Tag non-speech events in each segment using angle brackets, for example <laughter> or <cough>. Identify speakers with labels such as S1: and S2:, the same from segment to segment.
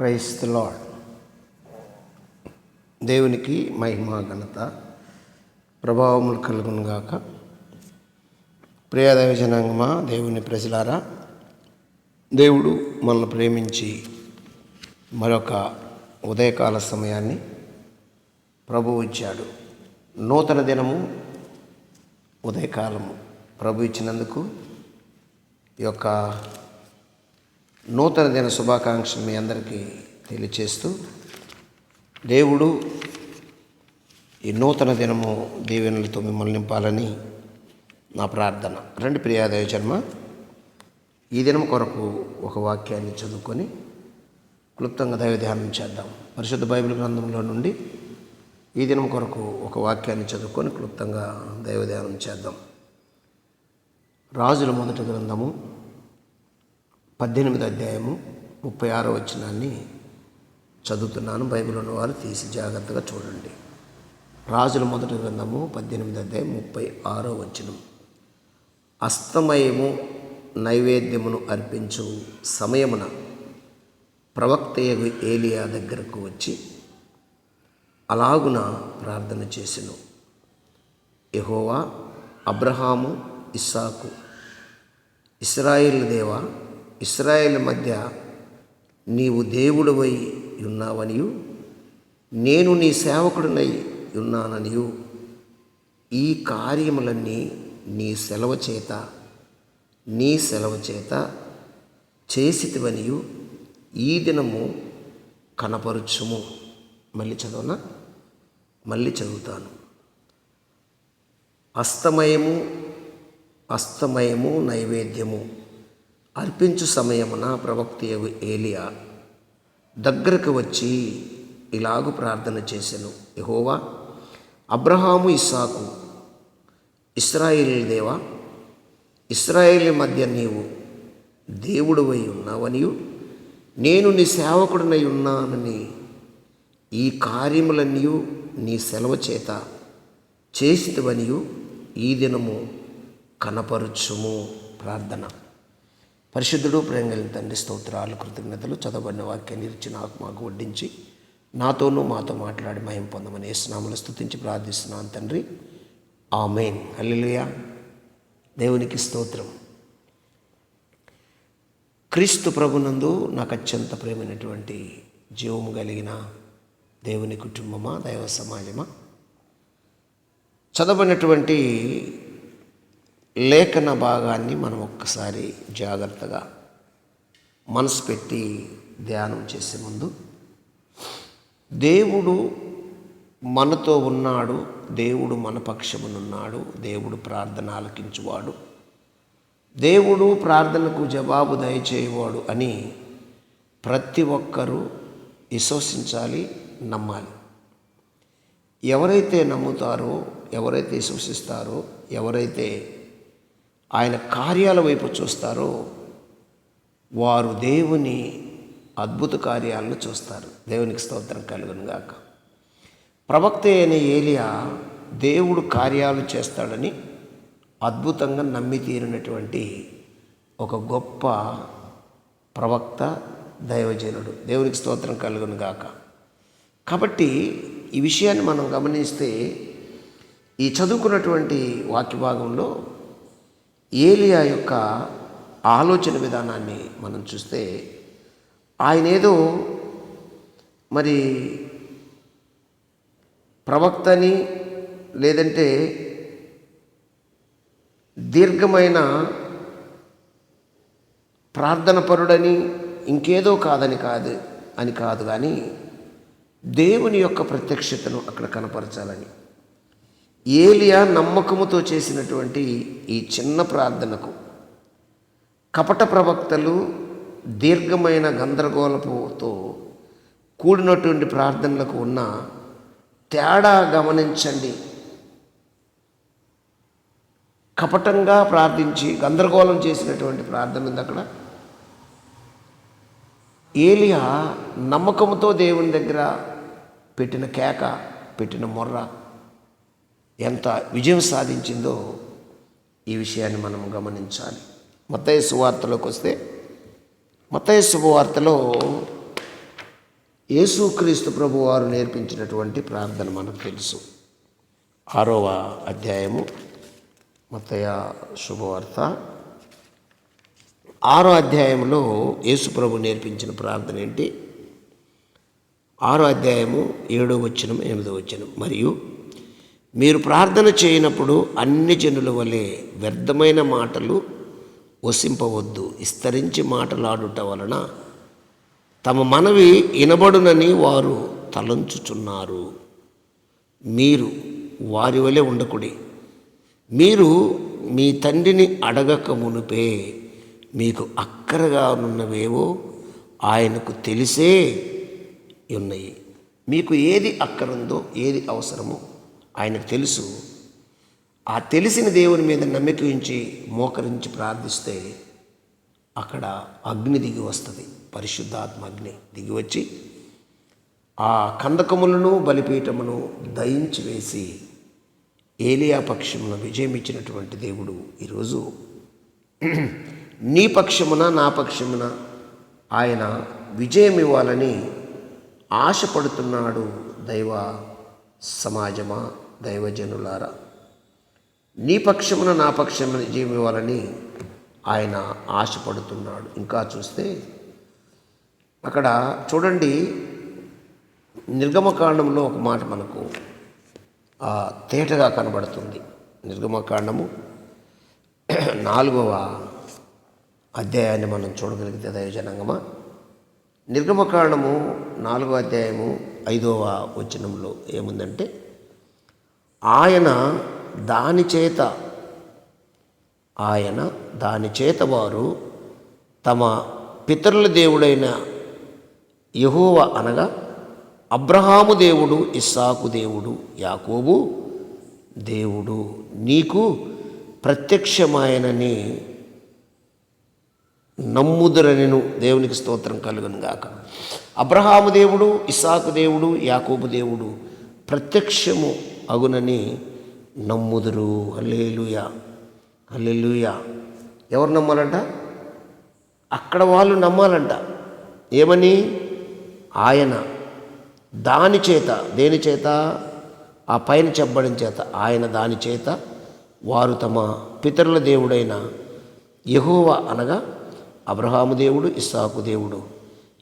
S1: Price the lord దేవునికి మహిమ ఘనత ప్రభావములు కలుగునుగాక ప్రియదైవ జనాంగమా దేవుని ప్రజలారా దేవుడు మనల్ని ప్రేమించి మరొక ఉదయకాల సమయాన్ని ప్రభు ఇచ్చాడు. నూతన దినము ఉదయకాలము. ప్రభు ఇచ్చినందుకు ఈ యొక్క నూతన దిన శుభాకాంక్షలు మీ అందరికీ తెలియచేస్తూ దేవుడు ఈ నూతన దినము దీవెనలతో మిమ్మల్ని నింపాలని నా ప్రార్థన. రెండు ప్రియాదేవ జన్మ ఈ దినం కొరకు ఒక వాక్యాన్ని చదువుకొని క్లుప్తంగా దైవ ధ్యానం చేద్దాం. పరిశుద్ధ బైబిల్ గ్రంథంలో నుండి ఈ దినం కొరకు ఒక వాక్యాన్ని చదువుకొని క్లుప్తంగా దైవ ధ్యానం చేద్దాం. రాజుల మొదటి గ్రంథము పద్దెనిమిది అధ్యాయము ముప్పై ఆరో వచనాన్ని చదువుతున్నాను. బైబిల్ ఉన్నవారు తీసి జాగ్రత్తగా చూడండి. రాజుల మొదటి గ్రంథము పద్దెనిమిది అధ్యాయం ముప్పై ఆరో వచనం. అస్తమయము నైవేద్యమును అర్పించు సమయమున ప్రవక్తయగు ఏలియా దగ్గరకు వచ్చి అలాగున ప్రార్థన చేసెను. యహోవా అబ్రహాము ఇస్సాకు ఇస్రాయిల్ దేవా ఇస్రాయేల్ మధ్య నీవు దేవుడవై ఉన్నావనియు నేను నీ సేవకుడినై ఉన్నాననియు ఈ కార్యములన్నీ నీ సెలవు చేత నీ సెలవు చేత చేసితివనియు ఈ దినము కనపరుచుము. మళ్ళీ చదవనా? మళ్ళీ చదువుతాను. అస్తమయము అస్తమయము నైవేద్యము. అర్పించు సమయమున ప్రవక్త ఏలియా దగ్గరకు వచ్చి ఇలాగు ప్రార్థన చేశాను యహోవా అబ్రహాము ఇస్సాకు ఇస్రాయేల్ దేవా ఇస్రాయేల్ మధ్య నీవు దేవుడువై ఉన్నావనియు నేను నీ సేవకుడినై ఉన్నానని ఈ కార్యములన్నీ నీ సెలవు చేత చేసినవనియు ఈ దినము కనపరుచుము. ప్రార్థన. పరిశుద్ధుడు ప్రేంగలి తండ్రి స్తోత్రాలు కృతజ్ఞతలు చదవబడిన వాక్యాన్ని ఇచ్చి నాకు మాకు వడ్డించి నాతోనూ మాతో మాట్లాడి మయం పొందమని స్నాములు స్తుతించి ప్రార్థిస్తున్నాను తండ్రి. ఆమెన్. హల్లెలూయా. దేవునికి స్తోత్రం. క్రీస్తు ప్రభునందు నాకు అత్యంత ప్రేమైనటువంటి జీవము కలిగిన దేవుని కుటుంబమా దైవ సమాజమా? చదవనటువంటి లేఖన భాగాన్ని మనం ఒక్కసారి జాగ్రత్తగా మనసు పెట్టి ధ్యానం చేసే ముందు దేవుడు మనతో ఉన్నాడు దేవుడు మన పక్షమునున్నాడు దేవుడు ప్రార్థన ఆలకించువాడు దేవుడు ప్రార్థనకు జవాబు దయచేయవాడు అని ప్రతి ఒక్కరూ విశ్వసించాలి నమ్మాలి. ఎవరైతే నమ్ముతారో ఎవరైతే విశ్వసిస్తారో ఎవరైతే ఆయన కార్యాల వైపు చూస్తారో వారు దేవుని అద్భుత కార్యాలను చూస్తారు. దేవునికి స్తోత్రం కలుగును గాక. ప్రవక్త అయిన ఏలియా దేవుడు కార్యాలు చేస్తాడని అద్భుతంగా నమ్మి తీరినటువంటి ఒక గొప్ప ప్రవక్త దైవజనుడు. దేవునికి స్తోత్రం కలుగును గాక. కాబట్టి ఈ విషయాన్ని మనం గమనిస్తే ఈ చదువుకున్నటువంటి వాక్య భాగంలో ఏలియా యొక్క ఆలోచన విధానాన్ని మనం చూస్తే ఆయన ఏదో మరి ప్రవక్తని లేదంటే దీర్ఘమైన ప్రార్థన పరుడని ఇంకేదో కాదని కాదు అని కాదు కానీ దేవుని యొక్క ప్రత్యక్షతను అక్కడ కనపరచాలని. ఏలియా నమ్మకముతో చేసినటువంటి ఈ చిన్న ప్రార్థనకు కపట ప్రవక్తలు దీర్ఘమైన గందరగోళపుతో కూడినటువంటి ప్రార్థనలకు ఉన్న తేడా గమనించండి. కపటంగా ప్రార్థించి గందరగోళం చేసినటువంటి ప్రార్థన ఉంది అక్కడ. ఏలియా నమ్మకంతో దేవుని దగ్గర పెట్టిన కేక పెట్టిన మొర్ర ఎంత విజయం సాధించిందో ఈ విషయాన్ని మనం గమనించాలి. మత్తయ్య సువార్తలోకి వస్తే మత్తయ్య శుభవార్తలో యేసుక్రీస్తు ప్రభు వారు నేర్పించినటువంటి ప్రార్థన మనకు తెలుసు. ఆరవ అధ్యాయము మతయ శుభవార్త. ఆరో అధ్యాయంలో యేసు ప్రభు నేర్పించిన ప్రార్థన ఏంటి? ఆరో అధ్యాయము ఏడో వచనం ఎనిమిదో వచనం మరియు మీరు ప్రార్థన చేయనప్పుడు అన్ని జనుల వలె వ్యర్థమైన మాటలు వసింపవద్దు విస్తరించి మాటలాడుట వలన తమ మనవి ఇనబడునని వారు తలంచుచున్నారు. మీరు వారి వలె ఉండకుడి. మీరు మీ తండ్రిని అడగక మునుపే మీకు అక్కరగా ఉన్నవేవో ఆయనకు తెలిసే ఉన్నాయి. మీకు ఏది అక్కరుందో ఏది అవసరమో ఆయనకు తెలుసు. ఆ తెలిసిన దేవుని మీద నమ్మిక ఉంచి మోకరించి ప్రార్థిస్తే అక్కడ అగ్ని దిగి వస్తుంది. పరిశుద్ధాత్మ అగ్ని దిగి వచ్చి ఆ కందకములను బలిపీఠమును దయించి వేసి ఏలియా పక్షమున విజయం ఇచ్చినటువంటి దేవుడు ఈరోజు. నీ పక్షమున నా పక్షమున ఆయన విజయం ఇవ్వాలని ఆశపడుతున్నాడు దైవ సమాజమా దైవజనులారా? నీ పక్షమున నా పక్షమున జీవివ్వాలని ఆయన ఆశపడుతున్నాడు. ఇంకా చూస్తే అక్కడ చూడండి నిర్గమకాండంలో ఒక మాట మనకు తేటగా కనబడుతుంది. నిర్గమకాండము <clears throat> నాలుగవ అధ్యాయాన్ని మనం చూడగలిగితే దైవజనంగమా? నిర్గమకాండము నాలుగవ అధ్యాయము ఐదవ వచనంలో ఏముందంటే ఆయన దాని చేత ఆయన దాని చేత వారు తమ పితరుల దేవుడైన యహోవ అనగా అబ్రహాము దేవుడు ఇస్సాకు దేవుడు యాకోబు దేవుడు. నీకు ప్రత్యక్షమాయనని నమ్ముదురనిను దేవునికి స్తోత్రం కలుగును గాక. అబ్రహాము దేవుడు ఇసాకు దేవుడు యాకోబు దేవుడు ప్రత్యక్షము అగునని నమ్ముదురు. హల్లేలుయా అల్లెలుయా ఎవరు నమ్మాలంట? అక్కడ వాళ్ళు నమ్మాలంట. ఏమని? ఆయన దాని చేత దేని చేత? ఆ పైన చెప్పడం చేత ఆయన దాని చేత వారు తమ పితరుల దేవుడైన యహోవ అనగా అబ్రహాము దేవుడు ఇస్సాకు దేవుడు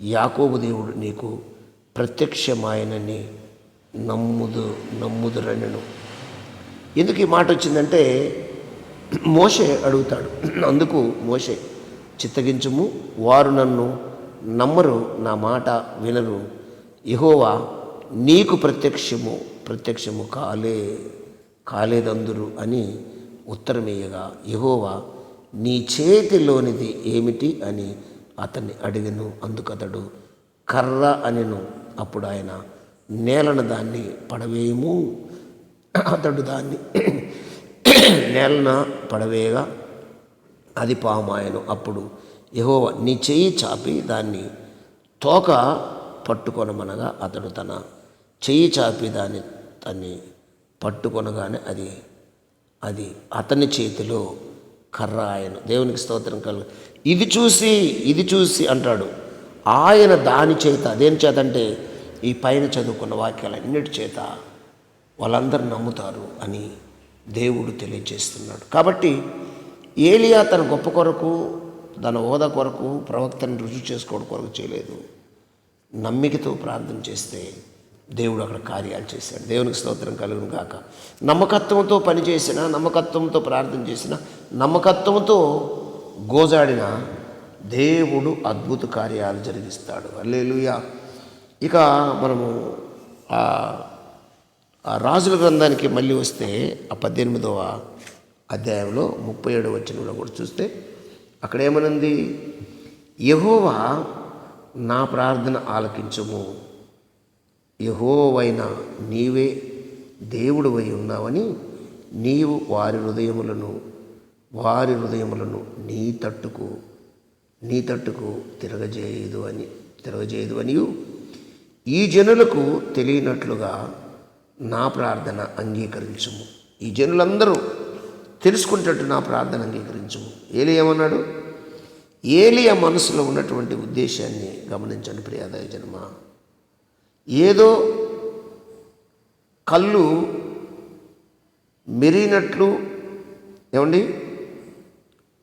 S1: యాకోబు దేవుడు నీకు ప్రత్యక్షమాయనని నమ్ముదు నమ్ముదురనను. ఎందుకు ఈ మాట వచ్చిందంటే మోషే అడుగుతాడు. అందుకు మోషే చిత్తగించుము వారు నన్ను నమ్మరు నా మాట వినరు. యహోవా నీకు ప్రత్యక్షము ప్రత్యక్షము కాలే కాలేదందురు అని ఉత్తరమేయగా యహోవా నీ చేతిలోనిది ఏమిటి అని అతన్ని అడిగను. అందుకతడు కర్ర అనెను. అప్పుడు ఆయన నేలను దాన్ని పడవేయము. అతడు దాన్ని నేలన పడవేయగా అది పామాయను. అప్పుడు యహోవ నీ చెయ్యి చాపి దాన్ని తోక పట్టుకొనమనగా అతడు తన చెయ్యి చాపి దాన్ని తన్ని పట్టుకొనగానే అది అది అతని చేతిలో కర్ర ఆయన. దేవునికి స్తోత్రం కలుగు. ఇది చూసి ఇది చూసి అంటాడు. ఆయన దాని చేత దేని చేత అంటే ఈ పైన చదువుకున్న వాక్యాలన్నిటి చేత వాళ్ళందరూ నమ్ముతారు అని దేవుడు తెలియజేస్తున్నాడు. కాబట్టి ఏలియా తన గొప్ప కొరకు తన హోదా కొరకు ప్రవక్తను రుజువు చేసుకోవడం కొరకు చేయలేదు. నమ్మికతో ప్రార్థన చేస్తే దేవుడు అక్కడ కార్యాలు చేశాడు. దేవునికి స్తోత్రం కలుగును గాక. నమ్మకత్వంతో పనిచేసిన నమ్మకత్వంతో ప్రార్థన చేసిన నమ్మకత్వంతో గోజాడిన దేవుడు అద్భుత కార్యాలు జరిగిస్తాడు. అల్లేలుయా ఇక మనము ఆ ఆ రాజుల గ్రంథానికి మళ్ళీ వస్తే ఆ పద్దెనిమిదవ అధ్యాయంలో ముప్పై ఏడవ వచనంలో కూడా చూస్తే అక్కడ ఏమనుంది? యహోవా నా ప్రార్థన ఆలకించము. యహోవైన నీవే దేవుడువై ఉన్నావని నీవు వారి హృదయములను వారి హృదయములను నీ తట్టుకు నీ తట్టుకు తిరగజేయదు అని తిరగజేయదు అనియు. ఈ జనులకు తెలియనట్లుగా నా ప్రార్థన అంగీకరించుము. ఈ జనులందరూ తెలుసుకునేటట్టు నా ప్రార్థన అంగీకరించుము. ఏలి ఏమన్నాడు? ఏలియ మనసులో ఉన్నటువంటి ఉద్దేశాన్ని గమనించండి ప్రియాదయ జన్మ. ఏదో కళ్ళు మెరినట్లు ఏమండి?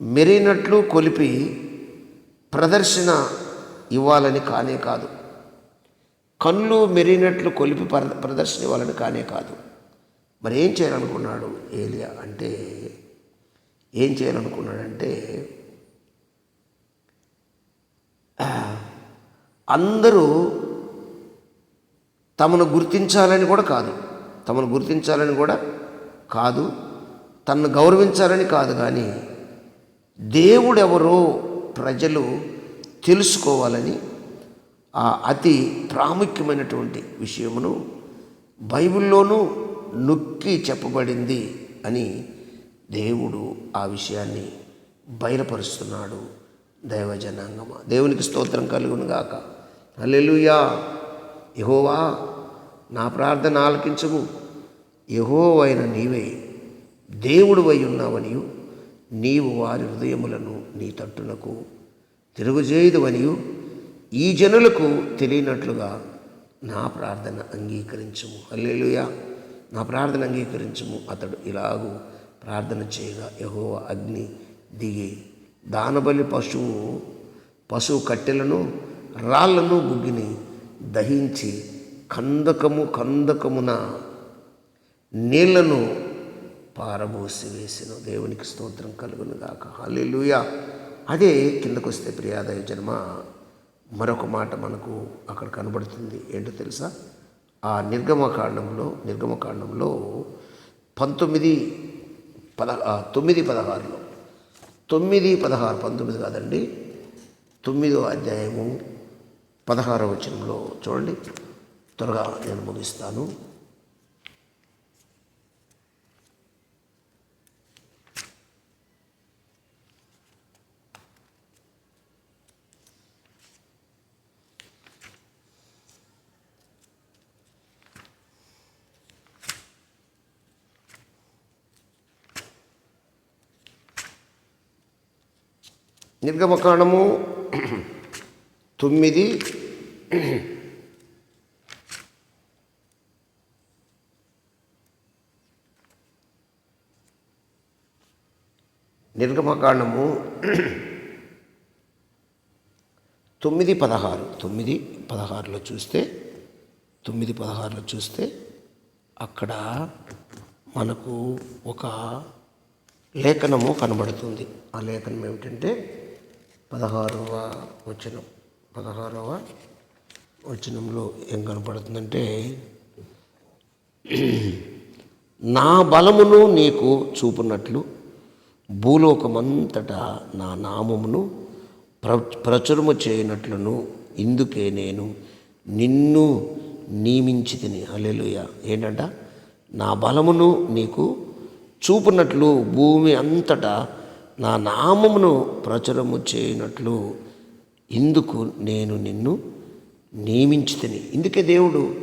S1: మెరినట్లు కొలిపి ప్రదర్శన ఇవ్వాలని కానే కాదు. కళ్ళు మెరినట్లు కొలిపి ప్రదర్శన ఇవ్వాలని కానే కాదు. మరి ఏం చేయాలనుకున్నాడు ఏలియా అంటే ఏం చేయాలనుకున్నాడంటే అందరూ తమను గుర్తించాలని కూడా కాదు. తమను గుర్తించాలని కూడా కాదు. తనను గౌరవించాలని కాదు కానీ దేవుడెవరో ప్రజలు తెలుసుకోవాలని ఆ అతి ప్రాముఖ్యమైనటువంటి విషయమును బైబిల్లోనూ నొక్కి చెప్పబడింది అని దేవుడు ఆ విషయాన్ని బయలుపరుస్తున్నాడు. దైవజనాంగమ. దేవునికి స్తోత్రం కలుగునుగాక అల్లెలుయా యహోవా నా ప్రార్థన ఆలకించము. యహోవైన నీవే దేవుడు అయి ఉన్నావనియు నీవు వారి హృదయములను నీ తట్టునకు తిరుగుజేయుదువనియు ఈ జనులకు తెలియనట్లుగా నా ప్రార్థన అంగీకరించము. హల్లెలూయా. నా ప్రార్థన అంగీకరించము. అతడు ఇలాగూ ప్రార్థన చేయగా యహోవ అగ్ని దిగి దానబలి పశువు పశువు కట్టెలను రాళ్ళను బుగ్గిని దహించి కందకము కందకమున నీళ్ళను పారబోసి వేసిన దేవునికి స్తోత్రం కలుగునుగాక గాక. అదే కిందకు వస్తే ప్రియాదయ జన్మ. మరొక మాట మనకు అక్కడ కనబడుతుంది. ఏంటో తెలుసా? ఆ నిర్గమకాండంలో నిర్గమకాండంలో పంతొమ్మిది పద తొమ్మిది పదహారులో. తొమ్మిది పదహారు పంతొమ్మిది కాదండి. తొమ్మిదో అధ్యాయము పదహారవ వచనంలో చూడండి. త్వరగా నేను ముగిస్తాను. నిర్గమకాండము తొమ్మిది <clears throat> నిర్గమకాండము తొమ్మిది పదహారు తొమ్మిది పదహారులో చూస్తే తొమ్మిది పదహారులో చూస్తే అక్కడ మనకు ఒక లేఖనము కనబడుతుంది. ఆ లేఖనం ఏమిటంటే పదహారవ వచనం పదహారవ వచనంలో ఏం కనపడుతుందంటే నా బలమును నీకు చూపునట్లు భూలోకమంతటా నా నామమును ప్ర ప్రచురము చేయనట్లును ఇందుకే నేను నిన్ను నియమించి తిని అలెలుయ ఏంటంట? నా బలమును నీకు చూపునట్లు భూమి అంతటా నా నామమును ప్రచురము చేయనట్లు ఇందుకు నేను నిన్ను నియమించితిని ఇందుకే దేవుడు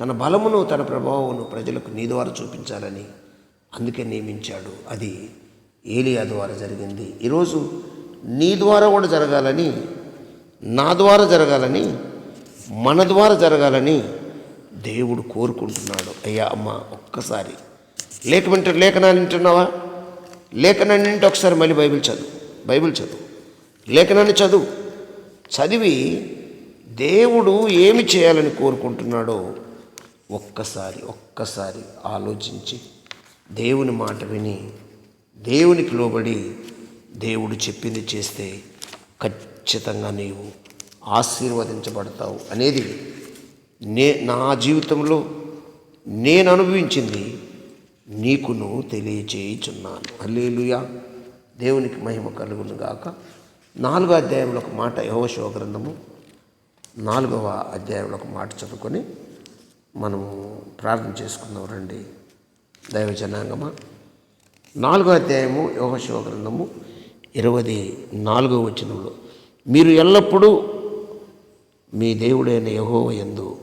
S1: తన బలమును తన ప్రభావమును ప్రజలకు నీ ద్వారా చూపించాలని అందుకే నియమించాడు. అది ఏలియా ద్వారా జరిగింది. ఈరోజు నీ ద్వారా కూడా జరగాలని నా ద్వారా జరగాలని మన ద్వారా జరగాలని దేవుడు కోరుకుంటున్నాడు. అయ్యా అమ్మ ఒక్కసారి. లేకమంటే లేఖనాన్ని వింటున్నావా? లేఖనాన్ని వింటే ఒకసారి మళ్ళీ బైబిల్ చదువు. బైబిల్ చదువు. లేఖనాన్ని చదువు. చదివి దేవుడు ఏమి చేయాలని కోరుకుంటున్నాడో ఒక్కసారి ఒక్కసారి ఆలోచించి దేవుని మాట విని దేవునికి లోబడి దేవుడు చెప్పింది చేస్తే ఖచ్చితంగా నీవు ఆశీర్వదించబడతావు అనేది నే నా జీవితంలో నేను అనుభవించింది నీకును తెలియచేయుచున్నాను. అల్లేలుయా దేవునికి మహిమ కలుగును గాక నాలుగో అధ్యాయంలో ఒక మాట యహోశివ గ్రంథము. నాలుగవ అధ్యాయంలో ఒక మాట చదువుకొని మనము ప్రార్థన చేసుకుందాం రండి. దైవ జనాంగమా. నాలుగో అధ్యాయము యోగశివ గ్రంథము ఇరవై నాలుగో వచనంలో మీరు ఎల్లప్పుడూ మీ దేవుడైన యహోవ యందు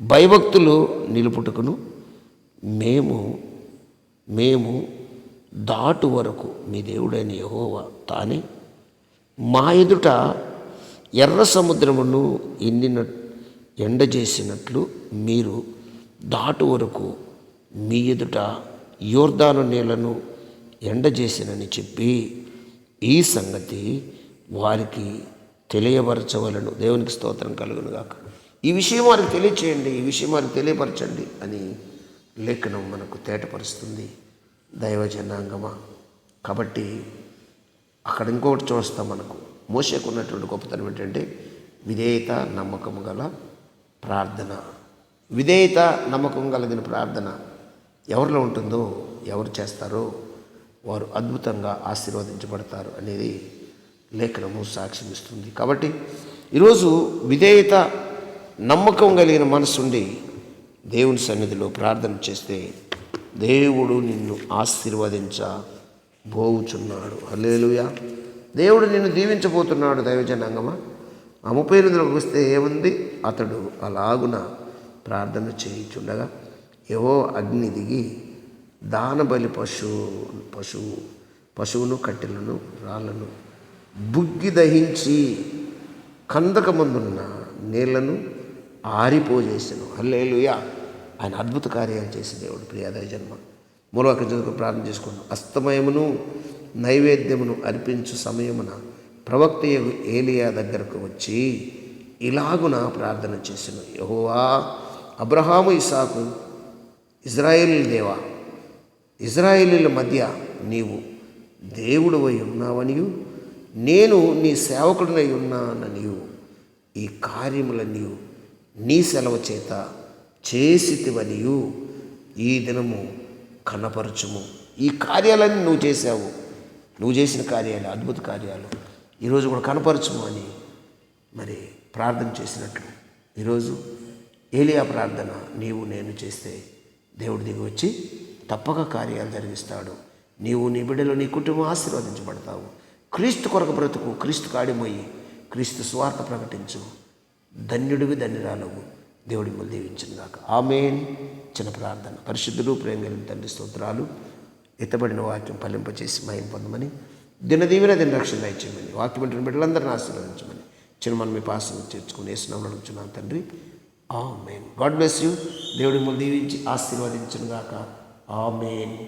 S1: భయభక్తులు నిలుపుటకును మేము మేము దాటు వరకు మీ దేవుడైన యహోవ తానే మా ఎదుట ఎర్ర సముద్రమును ఎండిన ఎండ చేసినట్లు మీరు దాటు వరకు మీ ఎదుట యోర్దాను నీళ్ళను ఎండజేసినని చెప్పి ఈ సంగతి వారికి తెలియపరచవలను. దేవునికి స్తోత్రం కలుగును గాక. ఈ విషయం వారికి తెలియచేయండి ఈ విషయం వారికి తెలియపరచండి అని లేఖనం మనకు తేటపరుస్తుంది. దైవ జనాంగమా కాబట్టి అక్కడ ఇంకొకటి చూస్తాం మనకు. మోసకు ఉన్నటువంటి గొప్పతనం ఏంటంటే విధేయత నమ్మకం గల ప్రార్థన. విధేయత నమ్మకం కలిగిన ప్రార్థన ఎవరిలో ఉంటుందో ఎవరు చేస్తారో వారు అద్భుతంగా ఆశీర్వదించబడతారు అనేది లేఖనము సాక్ష్యం ఇస్తుంది. కాబట్టి ఈరోజు విధేయత నమ్మకం కలిగిన మనసుండి దేవుని సన్నిధిలో ప్రార్థన చేస్తే దేవుడు నిన్ను ఆశీర్వదించ బోవుచున్నాడు హల్లేలుయా. దేవుడు నిన్ను దీవించబోతున్నాడు దైవజనాంగమా? ఆ ముప్పై ఎనిమిదిలోకి వస్తే ఏముంది? అతడు అలాగున ప్రార్థన చేయించుండగా ఏవో అగ్ని దిగి దానబలి పశువు పశువు పశువును కట్టెలను రాళ్ళను బుగ్గి దహించి కందకమందున్న నీళ్ళను ఆరిపోజేసాను. హల్లేలుయా! ఆయన అద్భుత కార్యాలు చేసే దేవుడు ప్రియాదయ జన్మ మూలవాక చదువుకు ప్రార్థన చేసుకున్నాం అస్తమయమును నైవేద్యమును అర్పించు సమయమున ప్రవక్త ఏలియా దగ్గరకు వచ్చి ఇలాగున ప్రార్థన చేసిన యహోవా అబ్రహాము ఇసాకు ఇజ్రాయేల్ దేవా ఇజ్రాయేలీల మధ్య నీవు దేవుడు అయి ఉన్నావనియు నేను నీ సేవకుడినై ఉన్నాననియు ఈ కార్యములనియు నీ సెలవు చేత చేసితివనియు ఈ దినము కనపరచుము. ఈ కార్యాలన్నీ నువ్వు చేశావు. నువ్వు చేసిన కార్యాలు అద్భుత కార్యాలు ఈరోజు కూడా కనపరచుము అని మరి ప్రార్థన చేసినట్లు ఈరోజు ఏలియా ప్రార్థన నీవు నేను చేస్తే దేవుడి దిగి వచ్చి తప్పక కార్యాలు జరిగిస్తాడు. నీవు నీ బిడ్డలు నీ కుటుంబం ఆశీర్వదించబడతావు. క్రీస్తు కొరకు బ్రతుకు క్రీస్తు కాడిమోయి క్రీస్తు స్వార్థ ప్రకటించు. ధన్యుడివి ధన్యురాలవు. దేవుడి మిమ్మల్ని దీవించిన దాకా ఆమెన్. చిన్న ప్రార్థన. పరిశుద్ధులు ప్రేమ తండ్రి స్తోత్రాలు. ఎత్తబడిన వాక్యం ఫలింపచేసి మహిం పొందమని దినదీవిన దిన రక్షణ దయచేయమని వాక్యం అంటున్న బిడ్డలందరిని ఆశీర్వదించమని చిన్న మనం మీ పాసన చేర్చుకుని వేసినామని అడుగుతున్నాను తండ్రి. ఆ మెయిన్ గాడ్ బ్లెస్ యూ. దేవుడి మిమ్మల్ని దీవించి ఆశీర్వదించను గాక ఆమెన్.